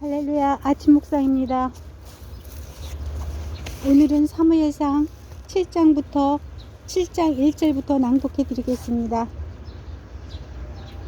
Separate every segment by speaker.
Speaker 1: 할렐루야 아침 묵상입니다. 오늘은 사무엘상 7장부터 7장 1절부터 낭독해 드리겠습니다.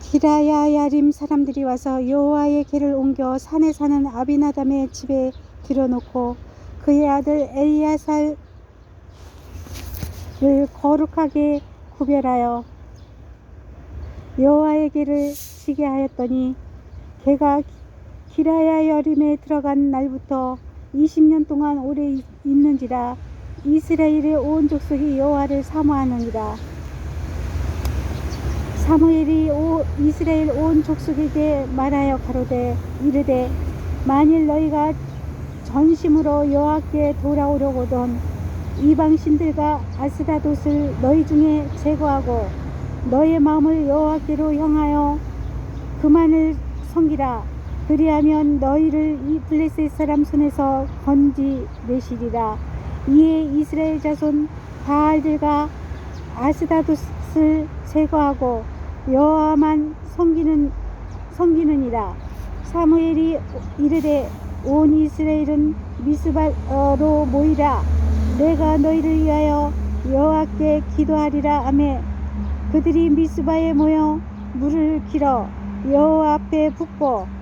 Speaker 1: 기라야 야림 사람들이 와서 여호와의 궤를 옮겨 산에 사는 아비나담의 집에 들여놓고 그의 아들 엘리야살을 거룩하게 구별하여 여호와의 궤를 지게 하였더니 개가 기라야 여림에 들어간 날부터 20년 동안 오래 있- 있는지라 이스라엘의 온 족속이 여호와를 사모하느니라. 사무엘이 오, 이스라엘 온 족속에게 말하여 가로되 이르되 만일 너희가 전심으로 여호와께 돌아오려거든 이방 신들과 아스다돛을 너희 중에 제거하고 너의 마음을 여호와께로 향하여 그만을 섬기라 그리하면 너희를 이 블레셋 사람 손에서 건지내시리라. 이에 이스라엘 자손 바알들과 아스다돛을 제거하고 여호와만 섬기는 섬기느니라. 사무엘이 이르되 온 이스라엘은 미스바로 모이라. 내가 너희를 위하여 여호와께 기도하리라 하매 그들이 미스바에 모여 물을 길어 여호와 앞에 붓고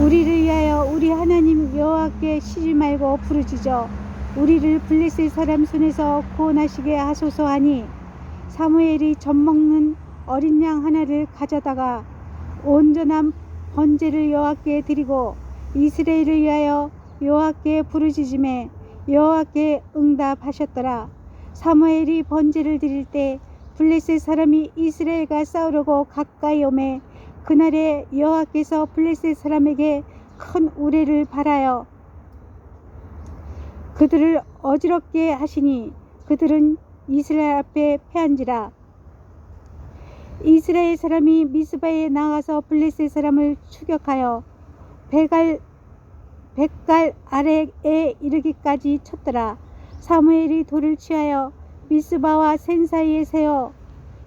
Speaker 1: 우리를 위하여 우리 하나님 여호와께 쉬지 말고 부르짖어. 우리를 블레셋 사람 손에서 구원하시게 하소서 하니 사무엘이 젖먹는 어린 양 하나를 가져다가 온전한 번제를 여호와께 드리고 이스라엘을 위하여 여호와께 부르짖음에 여호와께 응답하셨더라. 사무엘이 번제를 드릴 때 블레셋 사람이 이스라엘과 싸우려고 가까이 오매 그날에 여호와께서 블레셋 사람에게 큰 우레를 발하여 그들을 어지럽게 하시니 그들은 이스라엘 앞에 패한지라. 이스라엘 사람이 미스바에 나가서 블레셋 사람을 추격하여 베갈 백갈 아래에 이르기까지 쳤더라. 사무엘이 돌을 취하여 미스바와 센 사이에 세워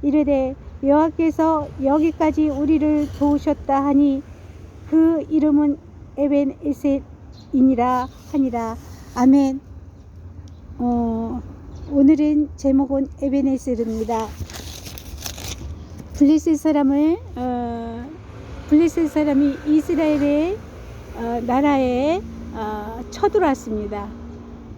Speaker 1: 이르되 여호와께서 여기까지 우리를 도우셨다 하니 그 이름은 에벤 에셋이니라 하니라 아멘. 어, 오늘은 제목은 에벤에셀입니다. 블레셋 사람을 어, 블레셋 사람이 이스라엘의 어, 나라에 어, 쳐들어왔습니다.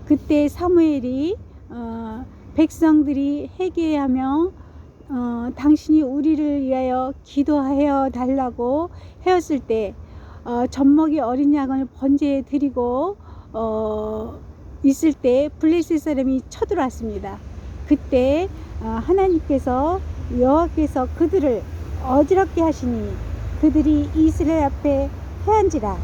Speaker 1: 그때 사무엘이 어, 백성들이 회개하며 어, 당신이 우리를 위하여 기도하여 달라고 하였을 때 어, 젖먹이 어린 양을 번제에 드리고 어, 있을 때 블레셋 사람이 쳐들어왔습니다. 그때 어, 하나님께서 여호와께서 그들을 어지럽게 하시니 그들이 이스라엘 앞에 패한지라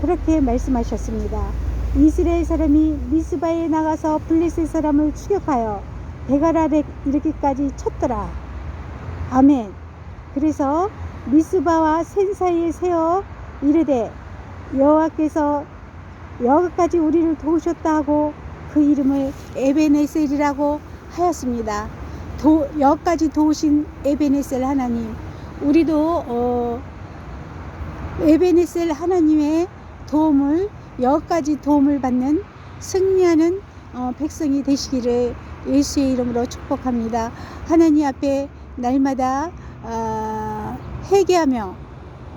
Speaker 1: 그렇게 말씀하셨습니다. 이스라엘 사람이 미스바에 나가서 블레셋 사람을 추격하여 베가라에 이르기까지 쳤더라. 아멘. 그래서 미스바와 센 사이에 세어 이르되 여호와께서 여기까지 우리를 도우셨다 하고 그 이름을 에베네셀이라고 하였습니다. 도, 여기까지 도우신 에베네셀 하나님. 우리도 어, 에베네셀 하나님의 도움을 여기까지 도움을 받는 승리하는 어, 백성이 되시기를 예수의 이름으로 축복합니다. 하나님 앞에 날마다 어, 회개하며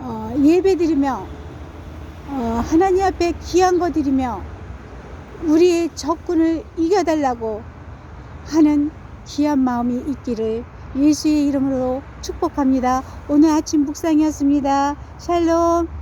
Speaker 1: 어, 예배드리며 어, 하나님 앞에 귀한 거 드리며 우리의 적군을 이겨달라고 하는 귀한 마음이 있기를 예수의 이름으로 축복합니다. 오늘 아침 묵상이었습니다. 샬롬.